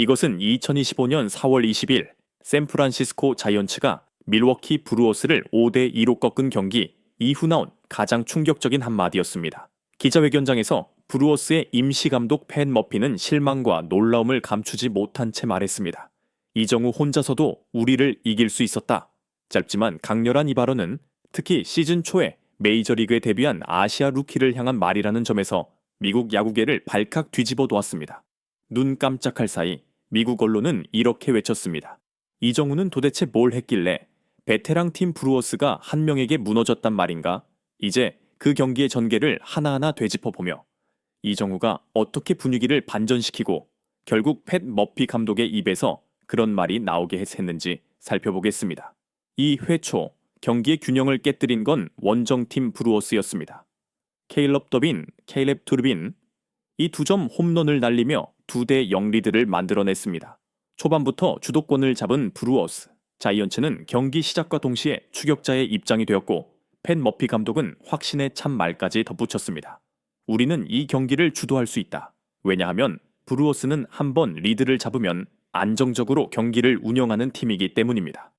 이것은 2025년 4월 20일 샌프란시스코 자이언츠가 밀워키 브루어스를 5대 2로 꺾은 경기 이후 나온 가장 충격적인 한마디였습니다. 기자회견장에서 브루어스의 임시 감독 팬 머피는 실망과 놀라움을 감추지 못한 채 말했습니다. 이정우 혼자서도 우리를 이길 수 있었다. 짧지만 강렬한 이 발언은 특히 시즌 초에 메이저리그에 데뷔한 아시아 루키를 향한 말이라는 점에서 미국 야구계를 발칵 뒤집어 놓았습니다. 눈 깜짝할 사이 미국 언론은 이렇게 외쳤습니다. 이정우는 도대체 뭘 했길래 베테랑 팀 브루어스가 한 명에게 무너졌단 말인가? 이제 그 경기의 전개를 하나하나 되짚어 보며 이정우가 어떻게 분위기를 반전시키고 결국 팻 머피 감독의 입에서 그런 말이 나오게 했는지 살펴보겠습니다. 이 회초 경기의 균형을 깨뜨린 건 원정팀 브루어스였습니다. 케일럽 더빈, 케일렙 투르빈 이 두 점 홈런을 날리며 두대 0리드를 만들어냈습니다. 초반부터 주도권을 잡은 브루어스, 자이언츠는 경기 시작과 동시에 추격자의 입장이 되었고 팬 머피 감독은 확신의 참 말까지 덧붙였습니다. 우리는 이 경기를 주도할 수 있다. 왜냐하면 브루어스는 한번 리드를 잡으면 안정적으로 경기를 운영하는 팀이기 때문입니다.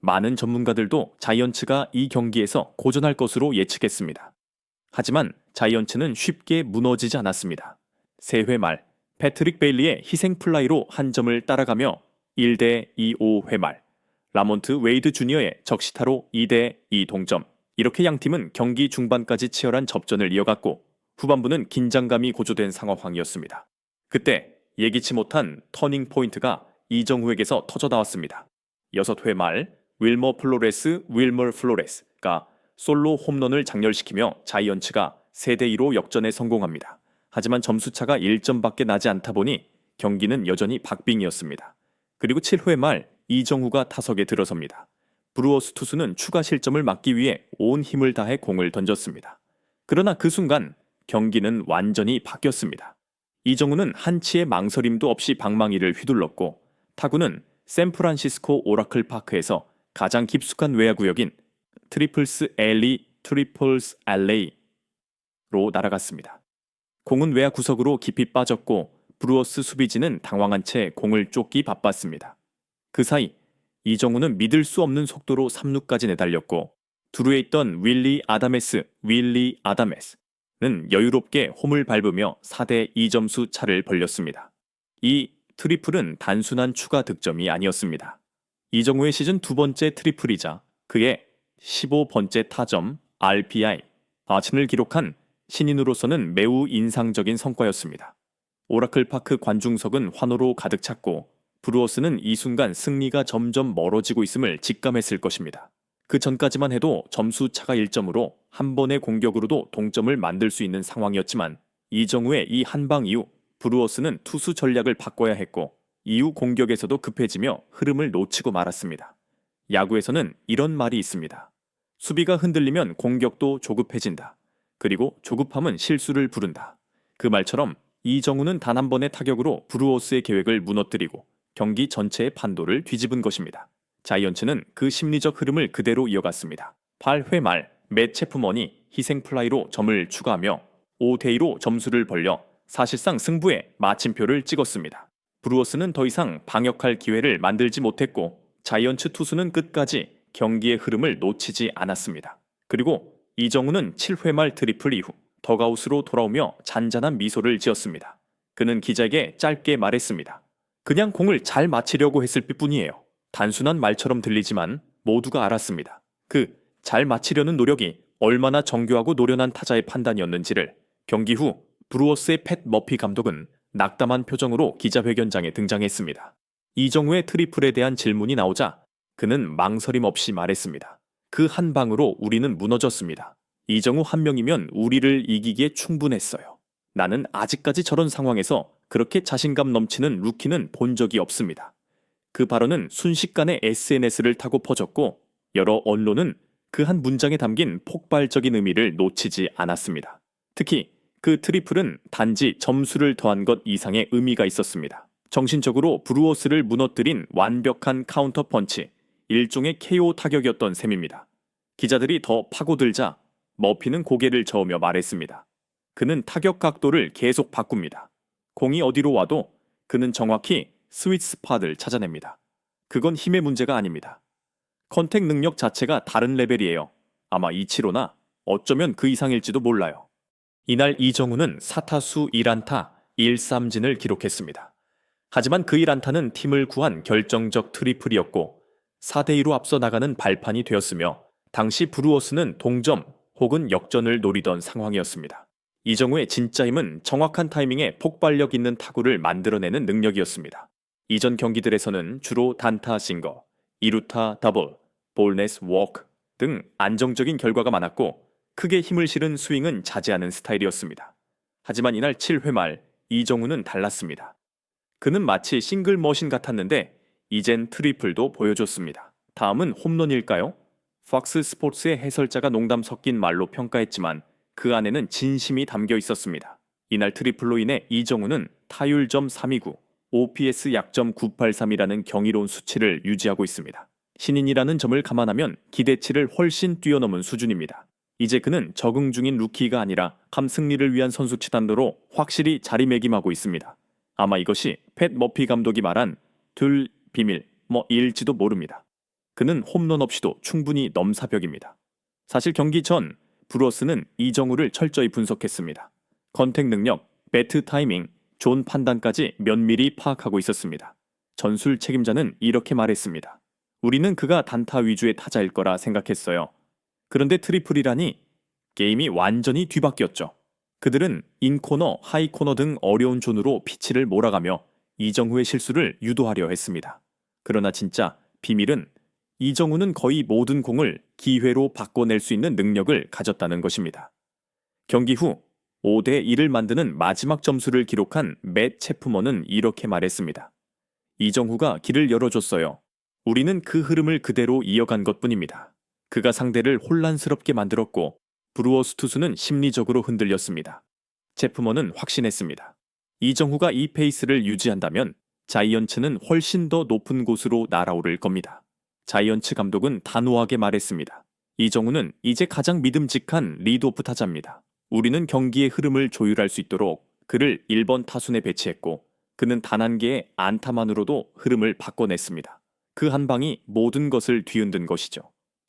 많은 전문가들도 자이언츠가 이 경기에서 고전할 것으로 예측했습니다. 하지만 자이언츠는 쉽게 무너지지 않았습니다. 세회말 패트릭 베일리의 희생 플라이로 한 점을 따라가며 1대 2 5회 말 라몬트 웨이드 주니어의 적시타로 2대 2 동점 이렇게 양 팀은 경기 중반까지 치열한 접전을 이어갔고 후반부는 긴장감이 고조된 상황이었습니다. 그때 예기치 못한 터닝 포인트가 이정후에게서 터져 나왔습니다. 6회 말 윌머 플로레스 윌머 플로레스가 솔로 홈런을 장렬시키며 자이언츠가 3대 2로 역전에 성공합니다. 하지만 점수차가 1점밖에 나지 않다 보니 경기는 여전히 박빙이었습니다. 그리고 7회 말 이정후가 타석에 들어섭니다. 브루어스 투수는 추가 실점을 막기 위해 온 힘을 다해 공을 던졌습니다. 그러나 그 순간 경기는 완전히 바뀌었습니다. 이정우는 한치의 망설임도 없이 방망이를 휘둘렀고 타구는 샌프란시스코 오라클 파크에서 가장 깊숙한 외야 구역인 트리플스 엘리 트리플스 알레이로 날아갔습니다. 공은 외야 구석으로 깊이 빠졌고 브루어스 수비진은 당황한 채 공을 쫓기 바빴습니다. 그 사이 이정우는 믿을 수 없는 속도로 3루까지 내달렸고 두루에 있던 윌리 아다메스, 윌리 아다메스는 여유롭게 홈을 밟으며 4대 2점수 차를 벌렸습니다. 이 트리플은 단순한 추가 득점이 아니었습니다. 이정우의 시즌 두 번째 트리플이자 그의 15번째 타점 RPI 아친을 기록한 신인으로서는 매우 인상적인 성과였습니다. 오라클 파크 관중석은 환호로 가득 찼고 브루어스는 이 순간 승리가 점점 멀어지고 있음을 직감했을 것입니다. 그 전까지만 해도 점수 차가 1점으로 한 번의 공격으로도 동점을 만들 수 있는 상황이었지만 이정우의 이 한 방 이후 브루어스는 투수 전략을 바꿔야 했고 이후 공격에서도 급해지며 흐름을 놓치고 말았습니다. 야구에서는 이런 말이 있습니다. 수비가 흔들리면 공격도 조급해진다. 그리고 조급함은 실수를 부른다. 그 말처럼 이정우는 단 한 번의 타격으로 브루어스의 계획을 무너뜨리고 경기 전체의 판도를 뒤집은 것입니다. 자이언츠는 그 심리적 흐름을 그대로 이어갔습니다. 8회 말 매체프먼이 희생 플라이로 점을 추가하며 5대2로 점수를 벌려 사실상 승부에 마침표를 찍었습니다. 브루어스는 더 이상 방역할 기회를 만들지 못했고 자이언츠 투수는 끝까지 경기의 흐름을 놓치지 않았습니다. 그리고 이정우는 7회 말 트리플 이후 더가웃으로 돌아오며 잔잔한 미소를 지었습니다. 그는 기자에게 짧게 말했습니다. 그냥 공을 잘 맞히려고 했을 뿐이에요. 단순한 말처럼 들리지만 모두가 알았습니다. 그 잘 맞히려는 노력이 얼마나 정교하고 노련한 타자의 판단이었는지를 경기 후 브루어스의 팻 머피 감독은 낙담한 표정으로 기자회견장에 등장했습니다. 이정우의 트리플에 대한 질문이 나오자 그는 망설임 없이 말했습니다. 그 한 방으로 우리는 무너졌습니다. 이정우 한 명이면 우리를 이기기에 충분했어요. 나는 아직까지 저런 상황에서 그렇게 자신감 넘치는 루키는 본 적이 없습니다. 그 발언은 순식간에 SNS를 타고 퍼졌고 여러 언론은 그 한 문장에 담긴 폭발적인 의미를 놓치지 않았습니다. 특히 그 트리플은 단지 점수를 더한 것 이상의 의미가 있었습니다. 정신적으로 브루어스를 무너뜨린 완벽한 카운터 펀치, 일종의 KO 타격이었던 셈입니다. 기자들이 더 파고들자 머피는 고개를 저으며 말했습니다. 그는 타격 각도를 계속 바꿉니다. 공이 어디로 와도 그는 정확히 스윗 스팟을 찾아냅니다. 그건 힘의 문제가 아닙니다. 컨택 능력 자체가 다른 레벨이에요. 아마 이치로나 어쩌면 그 이상일지도 몰라요. 이날 이정우는 사타수 1안타 1삼진을 기록했습니다. 하지만 그 1안타는 팀을 구한 결정적 트리플이었고 4대2로 앞서 나가는 발판이 되었으며 당시 브루어스는 동점 혹은 역전을 노리던 상황이었습니다. 이정우의 진짜 힘은 정확한 타이밍에 폭발력 있는 타구를 만들어내는 능력이었습니다. 이전 경기들에서는 주로 단타 싱거, 이루타 더블, 볼넷 워크 등 안정적인 결과가 많았고 크게 힘을 실은 스윙은 자제하는 스타일이었습니다. 하지만 이날 7회 말 이정우는 달랐습니다. 그는 마치 싱글 머신 같았는데 이젠 트리플도 보여줬습니다. 다음은 홈런일까요? 팍스 스포츠의 해설자가 농담 섞인 말로 평가했지만 그 안에는 진심이 담겨 있었습니다. 이날 트리플로 인해 이정우는 타율점 329, OPS 약점 983이라는 경이로운 수치를 유지하고 있습니다. 신인이라는 점을 감안하면 기대치를 훨씬 뛰어넘은 수준입니다. 이제 그는 적응 중인 루키가 아니라 감 승리를 위한 선수 치단도로 확실히 자리매김하고 있습니다. 아마 이것이 팻 머피 감독이 말한 둘 비밀 뭐 일지도 모릅니다. 그는 홈런 없이도 충분히 넘사벽입니다. 사실 경기 전 브로스는 이정우를 철저히 분석했습니다. 컨택 능력, 배트 타이밍, 존 판단까지 면밀히 파악하고 있었습니다. 전술 책임자는 이렇게 말했습니다. 우리는 그가 단타 위주의 타자일 거라 생각했어요. 그런데 트리플이라니 게임이 완전히 뒤바뀌었죠. 그들은 인코너, 하이코너 등 어려운 존으로 피치를 몰아가며 이정후의 실수를 유도하려 했습니다. 그러나 진짜 비밀은 이정우는 거의 모든 공을 기회로 바꿔낼 수 있는 능력을 가졌다는 것입니다. 경기 후 5대 1을 만드는 마지막 점수를 기록한 맷 체프먼은 이렇게 말했습니다. 이정후가 길을 열어줬어요. 우리는 그 흐름을 그대로 이어간 것 뿐입니다. 그가 상대를 혼란스럽게 만들었고 브루어스 투수는 심리적으로 흔들렸습니다. 제프먼은 확신했습니다. 이정후가 이 페이스를 유지한다면 자이언츠는 훨씬 더 높은 곳으로 날아오를 겁니다. 자이언츠 감독은 단호하게 말했습니다. 이정우는 이제 가장 믿음직한 리드오프 타자입니다. 우리는 경기의 흐름을 조율할 수 있도록 그를 1번 타순에 배치했고 그는 단 한 개의 안타만으로도 흐름을 바꿔냈습니다. 그 한 방이 모든 것을 뒤흔든 것이죠.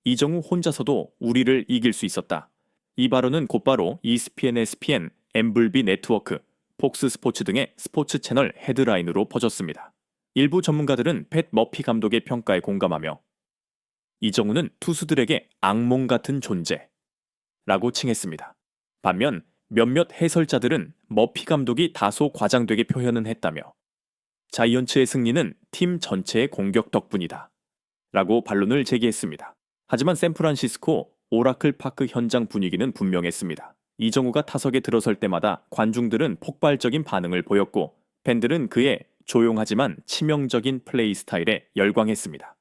이정우 혼자서도 우리를 이길 수 있었다. 이 발언은 곧바로 ESPN, SPN, 엠블비 네트워크, 폭스 스포츠 등의 스포츠 채널 헤드라인으로 퍼졌습니다. 일부 전문가들은 팻 머피 감독의 평가에 공감하며 이정우는 투수들에게 악몽 같은 존재라고 칭했습니다. 반면 몇몇 해설자들은 머피 감독이 다소 과장되게 표현은 했다며 자이언츠의 승리는 팀 전체의 공격 덕분이다. 라고 반론을 제기했습니다. 하지만 샌프란시스코 오라클 파크 현장 분위기는 분명했습니다. 이정우가 타석에 들어설 때마다 관중들은 폭발적인 반응을 보였고 팬들은 그의 조용하지만 치명적인 플레이 스타일에 열광했습니다.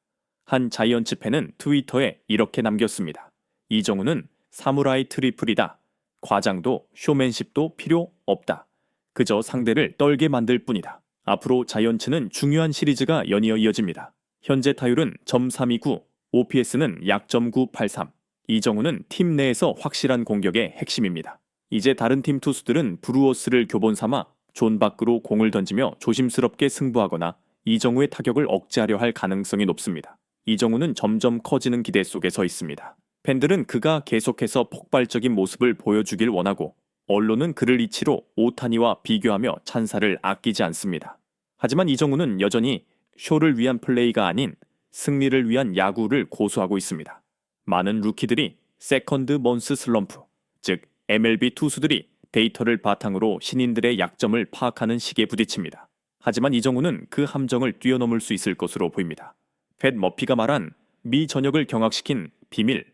한 자이언츠 팬은 트위터에 이렇게 남겼습니다. 이정우는 사무라이 트리플이다. 과장도 쇼맨십도 필요 없다. 그저 상대를 떨게 만들 뿐이다. 앞으로 자이언츠는 중요한 시리즈가 연이어 이어집니다. 현재 타율은 점 .329, OPS는 약점 .983. 이정우는 팀 내에서 확실한 공격의 핵심입니다. 이제 다른 팀 투수들은 브루어스를 교본 삼아 존 밖으로 공을 던지며 조심스럽게 승부하거나 이정우의 타격을 억제하려 할 가능성이 높습니다. 이정우는 점점 커지는 기대 속에 서 있습니다. 팬들은 그가 계속해서 폭발적인 모습을 보여주길 원하고 언론은 그를 이치로 오타니와 비교하며 찬사를 아끼지 않습니다. 하지만 이정우는 여전히 쇼를 위한 플레이가 아닌 승리를 위한 야구를 고수하고 있습니다. 많은 루키들이 세컨드 먼스 슬럼프, 즉 MLB 투수들이 데이터를 바탕으로 신인들의 약점을 파악하는 시기에 부딪힙니다. 하지만 이정우는 그 함정을 뛰어넘을 수 있을 것으로 보입니다. 팻 머피가 말한 미 전역을 경악시킨 비밀은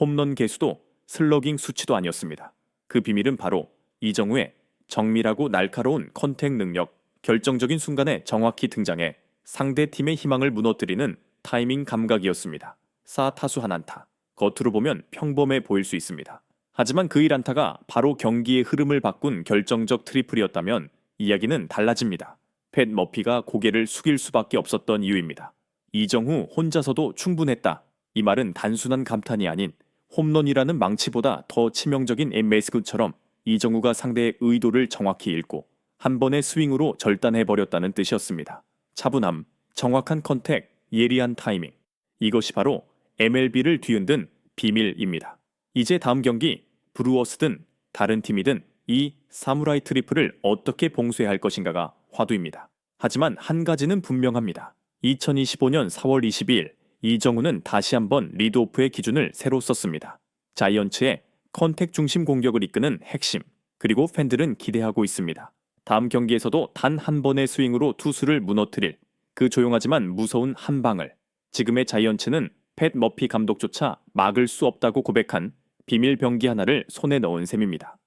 홈런 개수도 슬러깅 수치도 아니었습니다. 그 비밀은 바로 이정우의 정밀하고 날카로운 컨택 능력, 결정적인 순간에 정확히 등장해 상대 팀의 희망을 무너뜨리는 타이밍 감각이었습니다. 4타수 한 안타. 겉으로 보면 평범해 보일 수 있습니다. 하지만 그 1안타가 바로 경기의 흐름을 바꾼 결정적 트리플이었다면 이야기는 달라집니다. 팻 머피가 고개를 숙일 수밖에 없었던 이유입니다. 이정후 혼자서도 충분했다. 이 말은 단순한 감탄이 아닌 홈런이라는 망치보다 더 치명적인 엠메이스굿처럼 이정후가 상대의 의도를 정확히 읽고 한 번의 스윙으로 절단해버렸다는 뜻이었습니다. 차분함, 정확한 컨택, 예리한 타이밍. 이것이 바로 MLB를 뒤흔든 비밀입니다. 이제 다음 경기 브루어스든 다른 팀이든 이 사무라이 트리플을 어떻게 봉쇄할 할 것인가가 화두입니다. 하지만 한 가지는 분명합니다. 2025년 4월 22일 이정우는 다시 한번 리드오프의 기준을 새로 썼습니다. 자이언츠의 컨택 중심 공격을 이끄는 핵심 그리고 팬들은 기대하고 있습니다. 다음 경기에서도 단 한 번의 스윙으로 투수를 무너뜨릴 그 조용하지만 무서운 한 방을 지금의 자이언츠는 팻 머피 감독조차 막을 수 없다고 고백한 비밀 병기 하나를 손에 넣은 셈입니다.